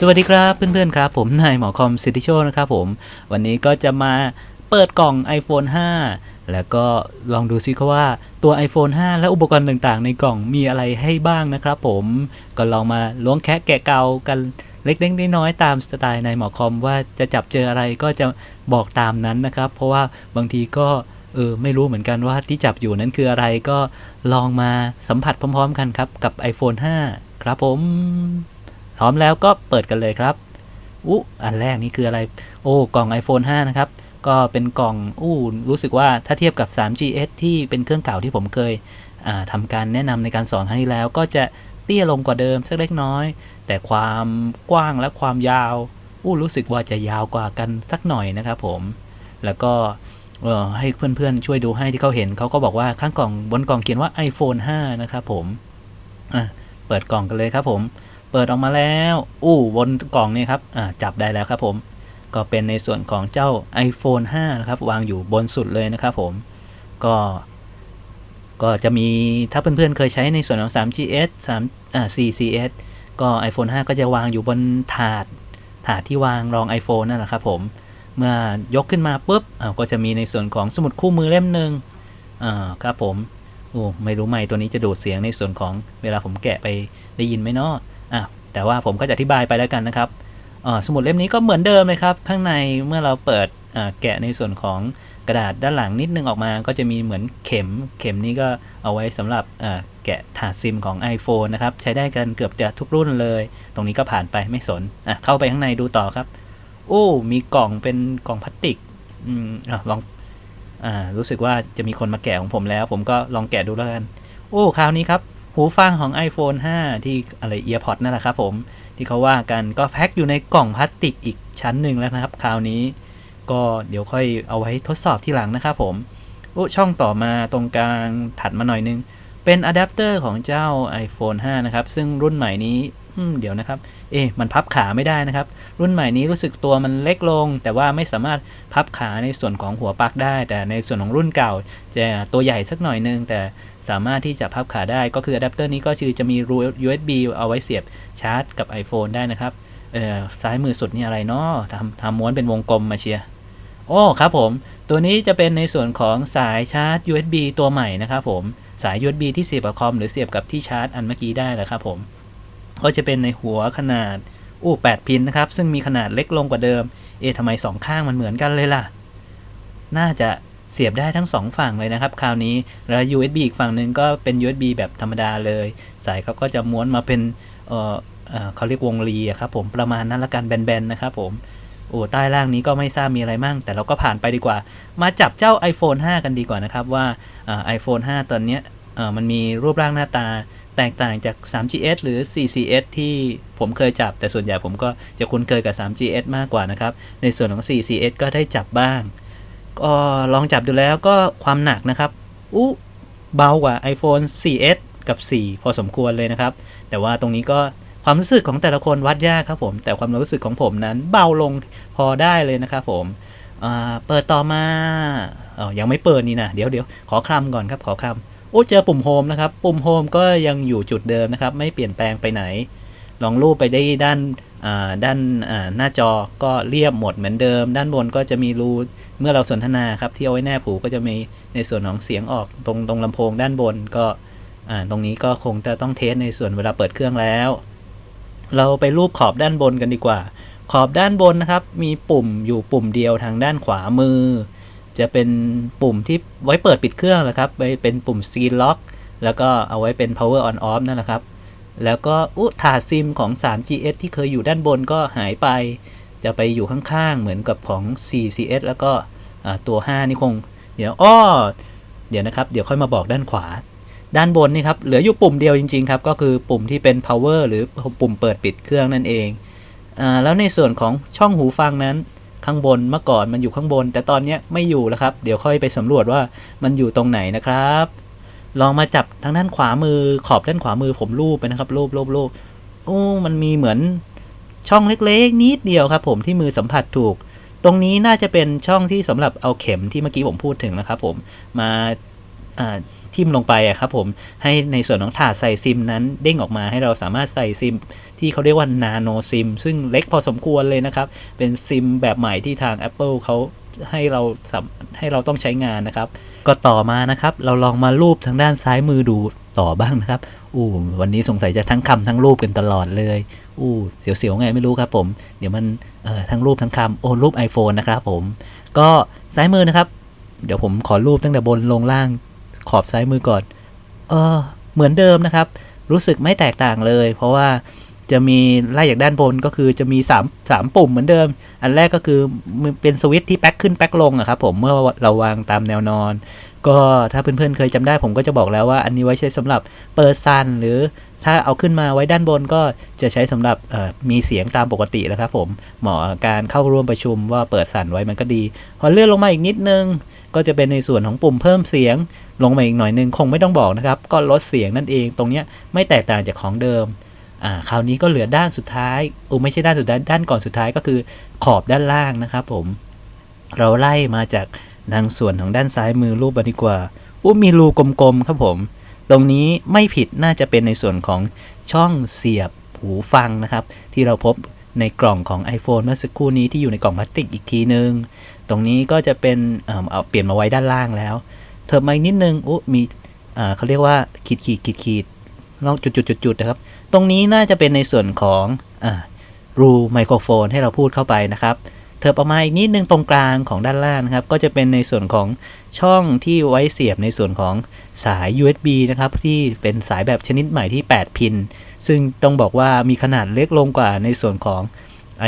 สวัสดีครับเพื่อนๆครับ ผมนายหมอคอมสิทธิโชคนะครับผม วันนี้ก็จะมาเปิดกล่อง iPhone 5 แล้วก็ลองดูซิครับว่าตัว iPhone 5 และอุปกรณ์ต่างๆ ในกล่องมีอะไรให้บ้างนะครับผมก็ลองมาล้วงแคะแกะเกากันเล็กๆน้อยๆตามสไตล์นายหมอคอมว่าจะจับเจออะไรก็จะบอกตามนั้นนะครับ เพราะว่าบางทีก็ เออไม่รู้เหมือนกันว่าที่จับอยู่นั้นคืออะไรก็ลองมาสัมผัสพร้อม ๆ กันครับ กับ iPhone 5 ครับผมพร้อมแล้วก็เปิดกันเลยครับอู้อันแรกนี่คืออะไร โอ้กล่อง iPhone 5 นะครับ ก็เป็นกล่องอู้รู้สึกว่าถ้าเทียบกับ 3GS ที่เป็นเครื่องเก่าที่ผมเคยทำการแนะนำในการสอนครั้งที่แล้ว ก็จะเตี้ยลงกว่าเดิมสักเล็กน้อย แต่ความกว้างและความยาวอู้รู้สึกว่าจะยาวกว่ากันสักหน่อยนะครับผม แล้วก็ เออให้เพื่อนๆช่วยดูให้ที่เขาเห็นเขาก็บอกว่าข้างกล่องบนกล่องเขียนว่า iPhone 5 นะครับผมอะเปิดกล่องกันเลยครับผม เปิดออกมาแล้ว อู้บนกล่องนี่ครับจับได้แล้วครับผม ก็เป็นในส่วนของเจ้า iPhone 5 นะครับ วางอยู่บนสุดเลยนะครับผม ก็ ก็จะมีถ้าเพื่อนๆเคยใช้ในส่วนของ 3GS 3อ่า 4CS ก็ iPhone 5 ก็จะวางอยู่บนถาด ถาดที่วางรอง iPhone นั่นแหละครับผม เมื่อยกขึ้นมาปุ๊บก็จะมีในส่วนของสมุดคู่มือเล่มหนึ่งครับผมโอ้ไม่รู้ไม่ตัวนี้จะดูดเสียงในส่วนของเวลาผมแกะไปได้ยินไหมเนาะอะแต่ว่าผมก็จะอธิบายไปแล้วกันนะครับสมุดเล่มนี้ก็เหมือนเดิมเลยครับ ข้างในเมื่อเราเปิดแกะในส่วนของกระดาษด้านหลังนิดนึงออกมา ก็จะมีเหมือนเข็ม เข็มนี้ก็เอาไว้สำหรับแกะถาดซิมของ iPhone นะครับ ใช้ได้กันเกือบจะทุกรุ่นเลย ตรงนี้ก็ผ่านไปไม่สน เข้าไปข้างในดูต่อครับ โอ้ มีกล่องเป็นกล่องพลาสติก อืมอะลอง อ่า รู้สึกว่าจะมีคนมาแกะของผมแล้ว ผมก็ลองแกะดูแล้วกัน โอ้ คราวนี้ครับ หูฟังของ iPhone 5 ที่อะไร EarPods นั่นแหละครับผม ที่เขาว่ากันก็แพ็คอยู่ในกล่องพลาสติกอีกชั้นหนึ่งแล้วนะครับ คราวนี้ ก็เดี๋ยวค่อยเอาไว้ทดสอบที่หลังนะครับผม โอ้ ช่องต่อมาตรงกลางถัดมาหน่อยนึง เป็นอะแดปเตอร์ของเจ้า iPhone 5 นะครับ ซึ่งรุ่นใหม่นี้ เดี๋ยวนะครับ เอ๊ะมันพับขาไม่ได้นะครับ รุ่นใหม่นี้รู้สึกตัวมันเล็กลง แต่ว่าไม่สามารถพับขาในส่วนของหัวปลั๊กได้ แต่ในส่วนของรุ่นเก่า จะตัวใหญ่สักหน่อยนึง แต่สามารถที่จะพับขาได้ ก็คืออะแดปเตอร์นี้ก็คือจะมีรู USB เอาไว้เสียบชาร์จกับ iPhone ได้นะครับ เอ่อซ้ายมือสุดนี่อะไรเนาะทำทำม้วนเป็นวงกลมมาเชียร์โอ้ครับผม ตัวนี้จะเป็นในส่วนของสายชาร์จ USB ตัวใหม่นะครับผม สาย USB ที่เสียบกับคอมหรือเสียบกับที่ชาร์จอันเมื่อกี้ได้แหละครับผม ก็จะเป็นในหัวขนาดอู้8พินนะครับ ซึ่งมีขนาดเล็กลงกว่าเดิม เอ๊ะทำไมสองข้างมันเหมือนกันเลยล่ะ น่าจะเสียบได้ทั้ง 2 ฝั่งเลยนะครับ คราวนี้แล้ว USB อีกฝั่งหนึ่งก็เป็น USB แบบธรรมดาเลย สายเขาก็จะม้วนมาเป็นเออเขาเรียกวงรีครับผมประมาณนั้นละกันแบนๆนะครับผมโอ้ใต้ล่างนี้ก็ไม่ทราบมีอะไรมั่ง แต่เราก็ผ่านไปดีกว่า มาจับเจ้า iPhone 5 กันดีกว่านะครับว่าไอโฟน5ตอนนี้มันมีรูปร่างหน้าตา แตกต่างจาก 3GS หรือ 4CS ที่ผมเคยจับ แต่ส่วนใหญ่ผมก็จะคุ้นเคยกับ 3GS มากกว่านะครับ ในส่วนของ 4CS ก็ได้จับบ้าง ก็ลองจับดูแล้วก็ความหนักนะครับอู้เบากว่า iPhone 4S กับ 4 พอสมควรเลยนะครับ แต่ว่าตรงนี้ก็ความรู้สึกของแต่ละคนวัดยากครับผม แต่ความรู้สึกของผมนั้นเบาลงพอได้เลยนะครับผมเปิดต่อมาออยังไม่เปิดนี่นะ เดี๋ยวเดี๋ยวขอคลำก่อนครับ ขอคลำ โอ้เจอปุ่มโฮมนะครับ ปุ่มโฮมก็ยังอยู่จุดเดิมนะครับ ไม่เปลี่ยนแปลงไปไหน ลองรูปไปได้ด้านด้านหน้าจอก็เรียบหมดเหมือนเดิม ด้านบนก็จะมีรูเมื่อเราสนทนาครับที่เอาไว้แนบหูก็จะมีในส่วนของเสียงออกตรงตรงลำโพงด้านบนก็ตรงนี้ก็คงจะต้องเทสในส่วนเวลาเปิดเครื่องแล้ว เราไปรูปขอบด้านบนกันดีกว่า ขอบด้านบนนะครับ มีปุ่มอยู่ปุ่มเดียวทางด้านขวามือ จะเป็นปุ่มที่ไว้เปิดปิดเครื่องนะครับไปเป็นปุ่ม C lock แล้วก็เอาไว้เป็น power on off นั่นแหละครับ แล้วก็อุถาซิมของ 3GS ที่เคยอยู่ด้านบนก็หายไป จะไปอยู่ข้างๆ เหมือนกับของ 4CS แล้วก็ตัว 5 นี่คง เดี๋ยวอ้อเดี๋ยวนะครับ เดี๋ยวค่อยมาบอกด้านขวา ด้านบนนี่ครับ เหลืออยู่ปุ่มเดียวจริงๆครับ ก็คือปุ่มที่เป็น power หรือปุ่มเปิดปิดเครื่องนั่นเองอแล้วในส่วนของช่องหูฟังนั้น ข้างบนเมื่อก่อนมันอยู่ข้างบน แต่ตอนนี้ไม่อยู่แล้วครับ เดี๋ยวค่อยไปสำรวจว่ามันอยู่ตรงไหนนะครับ ลองมาจับทางด้านขวามือขอบด้านขวามือผมรูปไปนะครับรูปรูปรูปโอ้มันมีเหมือนช่องเล็กๆ นิดเดียวครับ ผมที่มือสัมผัสถูก ตรงนี้น่าจะเป็นช่องที่สำหรับเอาเข็มที่เมื่อกี้ผมพูดถึงนะครับ ผมมา ทิมลงไปอะครับผมให้ในส่วนของถาดใส่ซิมนั้นเด้งออกมาให้เราสามารถใส่ซิม ที่เขาเรียกว่านาโนซิมซึ่งเล็กพอสมควรเลยนะครับ เป็นซิมแบบใหม่ที่ทาง Apple เขาให้เราให้เราต้องใช้งานนะครับ ก็ต่อมานะครับ เราลองมารูปทางด้านซ้ายมือดูต่อบ้างนะครับ อู้วันนี้สงสัยจะทั้งคำทั้งรูปกันตลอดเลย อู้เสียวๆไงไม่รู้ครับผม เดี๋ยวมันเอ่อทั้งรูปทั้งคำโอ้รูป iPhone นะครับผม ก็ซ้ายมือนะครับ เดี๋ยวผมขอรูปตั้งแต่บนลงล่าง ขอบซ้ายมือก่อน เออ เหมือนเดิมนะครับ รู้สึกไม่แตกต่างเลย เพราะว่าจะมีไล่จากด้านบนก็คือจะมี3 3ปุ่มเหมือนเดิม อันแรกก็คือเป็นสวิตช์ที่แป๊กขึ้นแป๊กลงอะครับผมเมื่อเราวางตามแนวนอน ก็ถ้าเพื่อนๆเคยจำได้ผมก็จะบอกแล้วว่า อันนี้ไว้ใช้สำหรับเปิดซันหรือถ้าเอาขึ้นมาไว้ด้านบนก็จะใช้สำหรับมีเสียงตามปกติแล้วครับผมเหมาะกับการเข้าร่วมประชุมว่าเปิดสั่นไว้มันก็ดี พอเลื่อนลงมาอีกนิดนึง ก็จะเป็นในส่วนของปุ่มเพิ่มเสียง ลงมาอีกหน่อยนึงคงไม่ต้องบอกนะครับ ก็ลดเสียงนั่นเอง ตรงนี้ไม่แตกต่างจากของเดิมอ่าคราวนี้ก็เหลือด้านสุดท้ายอูไม่ใช่ด้านสุดท้ายด้านก่อนสุดท้ายก็คือขอบด้านล่างนะครับผม เราไล่มาจากทางส่วนของด้านซ้ายมือรูปมาดีกว่าอู้มีรูกลมๆครับผม ตรงนี้ไม่ผิดน่าจะเป็นในส่วนของช่องเสียบหูฟังนะครับ ที่เราพบในกล่องของ iPhone เมื่อสักครู่นี้ที่อยู่ในกล่องพลาสติกอีกทีนึง ตรงนี้ก็จะเป็นเอ่อเอาเปลี่ยนมาไว้ด้านล่างแล้วเถิบมาอีกนิดนึงอู้มีอ่าเขาเรียกว่าขีดขีดขีดขีดลองจุดจุดจุดจุดนะครับ ตรงนี้น่าจะเป็นในส่วนของอ่ารูไมโครโฟนให้เราพูดเข้าไปนะครับเถิบออกมาอีกนิดนึงตรงกลางของด้านล่างนะครับ ก็จะเป็นในส่วนของช่องที่ไว้เสียบในส่วนของสาย USB นะครับ ที่เป็นสายแบบชนิดใหม่ที่ 8 พิน ซึ่งต้องบอกว่ามีขนาดเล็กลงกว่าในส่วนของ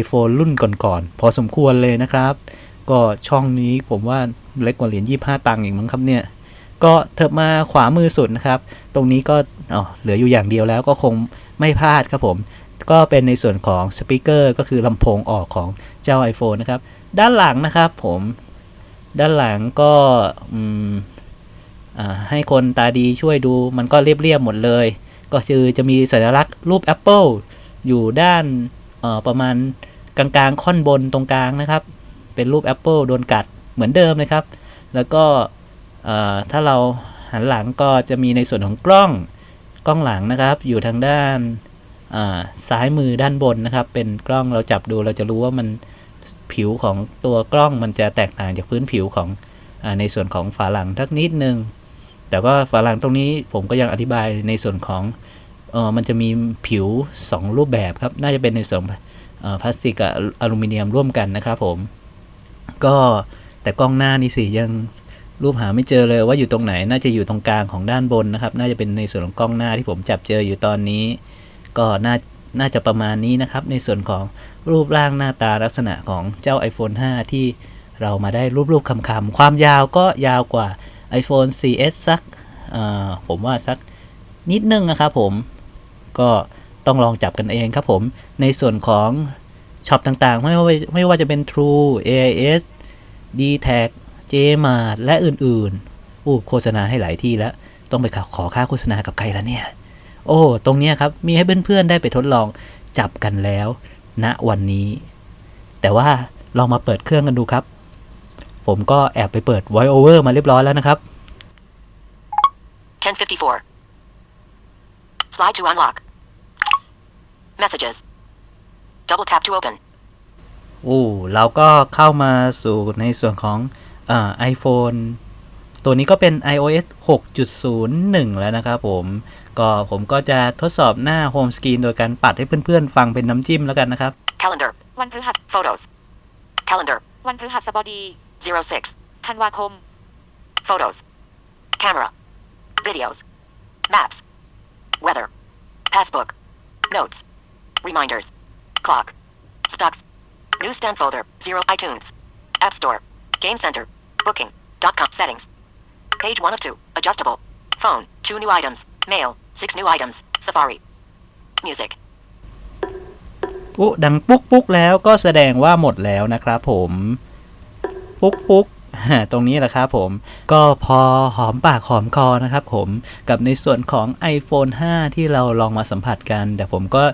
iPhone รุ่นก่อนๆ พอสมควรเลยนะครับ ก็ช่องนี้ผมว่าเล็กกว่าเหรียญ25 ตังค์อีกมั้งครับเนี่ย ก็เถิบมาขวามือสุดนะครับ ตรงนี้ก็อ๋อเหลืออยู่อย่างเดียวแล้วก็คงไม่พลาดครับผม ก็เป็นในส่วนของสปีกเกอร์ก็คือลำโพงออกของเจ้า iPhone นะครับ ด้านหลังนะครับผม ด้านหลังก็ให้คนตาดีช่วยดูมันก็เรียบๆหมดเลย ก็คือจะมีสัญลักษณ์รูป Apple อยู่ด้านประมาณกลางๆ ค่อนบนตรงกลางนะครับ เป็นรูป Apple โดนกัดเหมือนเดิมเลยครับ แล้วก็ถ้าเราหันหลังก็จะมีในส่วนของกล้องกล้องหลังนะครับ อยู่ทางด้านซ้ายมือด้านบนนะครับ เป็นกล้องเราจับดูเราจะรู้ว่ามันผิวของตัวกล้องมันจะแตกต่างจากพื้นผิวของอในส่วนของฝาหลังทักนิดนึง แต่ว่าฝาหลังตรงนี้ผมก็ยังอธิบายในส่วนของออมันจะมีผิว 2 รูปแบบครับ น่าจะเป็นในส่วนพลาสติกกับอลูมิเนียมร่วมกันนะครับผม ก็แต่กล้องหน้านี่สิยังรูปหาไม่เจอเลยว่าอยู่ตรงไหนน่าจะอยู่ตรงกลางของด้านบนนะครับ น่าจะเป็นในส่วนของกล้องหน้าที่ผมจับเจออยู่ตอนนี้ ก็น่าน่าจะประมาณนี้นะครับ ในส่วนของรูปร่างหน้าตาลักษณะของเจ้า iPhone 5 ที่เรามาได้รูปๆคำๆความยาวก็ยาวกว่า iPhone 4S สักผมว่าสักนิดนึงนะครับผมก็ต้องลองจับกันเองครับผม ในส่วนของ ช็อปต่างๆ ไม่ว่าไม่ว่าจะเป็น True AIS d t a g Jmart และอื่นๆอู้โฆษณาให้หลายที่แล้ว ต้องไปขอค่าโฆษณากับใครแล้วเนี่ย โอ้ตรงนี้ครับ มีให้เพื่อนๆได้ไปทดลองจับกันแล้วณวันนี้ แต่ว่าลองมาเปิดเครื่องกันดูครับ ผมก็แอบไปเปิด voice over มาเรียบร้อยแล้วนะครับ 1054. Slide to unlock. Messages. Double tap to open. โอ้เราก็เข้ามาสู่ในส่วนของอ่า iPhone ตัวนี้ก็เป็น iOS 6.01 แล้วนะครับผม ก็ผมก็จะทดสอบหน้าโฮมสกรีนโดยการปัดให้เพื่อนๆ ฟังเป็นน้ำจิ้มแล้วกันนะครับ Calendar. วันพฤหัส Photos. Calendar. วันพฤหัสบดี 06. ธันวาคม Photos. Camera. Videos. Maps. Weather. Passbook. Notes. Reminders. Clock. Stocks. Newsstand folder. Zero. iTunes. App Store. Game Center. Booking. Dot com. Settings. Page one of two. Adjustable. Phone. Two new items. Mail. Six new items. Safari. Music. ปุ๊ดังปุ๊กปุ๊กแล้วก็แสดงว่าหมดแล้วนะครับผม ปุ๊กปุ๊ก ตรงนี้แหละครับผม ก็พอหอมปากหอมคอนะครับผมกับในส่วนของ iPhone 5 ที่เราลองมาสัมผัสกัน แต่ผมก็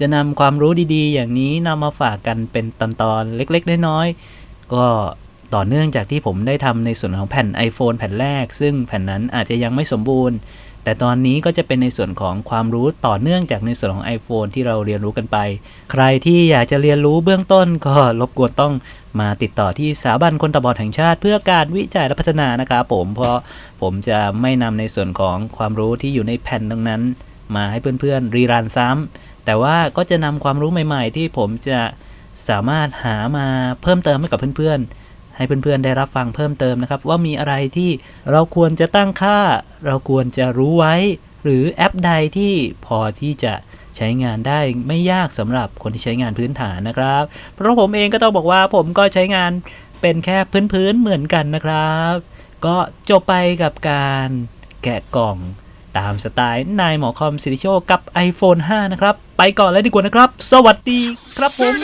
จะนำความรู้ดีๆ อย่างนี้นำมาฝากกันเป็นตอนๆ เล็กๆ น้อยๆ ก็ต่อเนื่องจากที่ผมได้ทำในส่วนของแผ่น iPhone แผ่นแรก ซึ่งแผ่นนั้นอาจจะยังไม่สมบูรณ์ แต่ตอนนี้ก็จะเป็นในส่วนของความรู้ต่อเนื่องจากในส่วนของ iPhone ที่เราเรียนรู้กันไป ใครที่อยากจะเรียนรู้เบื้องต้นก็รบกวนต้อง มาติดต่อที่สถาบันคนตาบอดแห่งชาติ เพื่อการวิจัยและพัฒนานะครับผมเพราะผมจะไม่นำในส่วนของความรู้ที่อยู่ในแผ่นตรงนั้น มาให้เพื่อนๆรีรันซ้ำแต่ว่าก็จะนำความรู้ใหม่ ๆ ที่ผมจะสามารถหามาเพิ่มเติมให้กับเพื่อนๆ ให้เพื่อนๆได้รับฟังเพิ่มเติมนะครับ ว่ามีอะไรที่เราควรจะตั้งค่า เราควรจะรู้ไว้ หรือแอปใดที่พอที่จะ ใช้งานได้ไม่ยากสำหรับคนที่ใช้งานพื้นฐานนะครับ เพราะผมเองก็ต้องบอกว่าผมก็ใช้งานเป็นแค่พื้นๆเหมือนกันนะครับ ก็จบไปกับการแกะกล่องตามสไตล์นายหมอคอมสิริโชกับ iPhone 5 นะครับ ไปก่อนเลยดีกว่านะครับ สวัสดีครับผม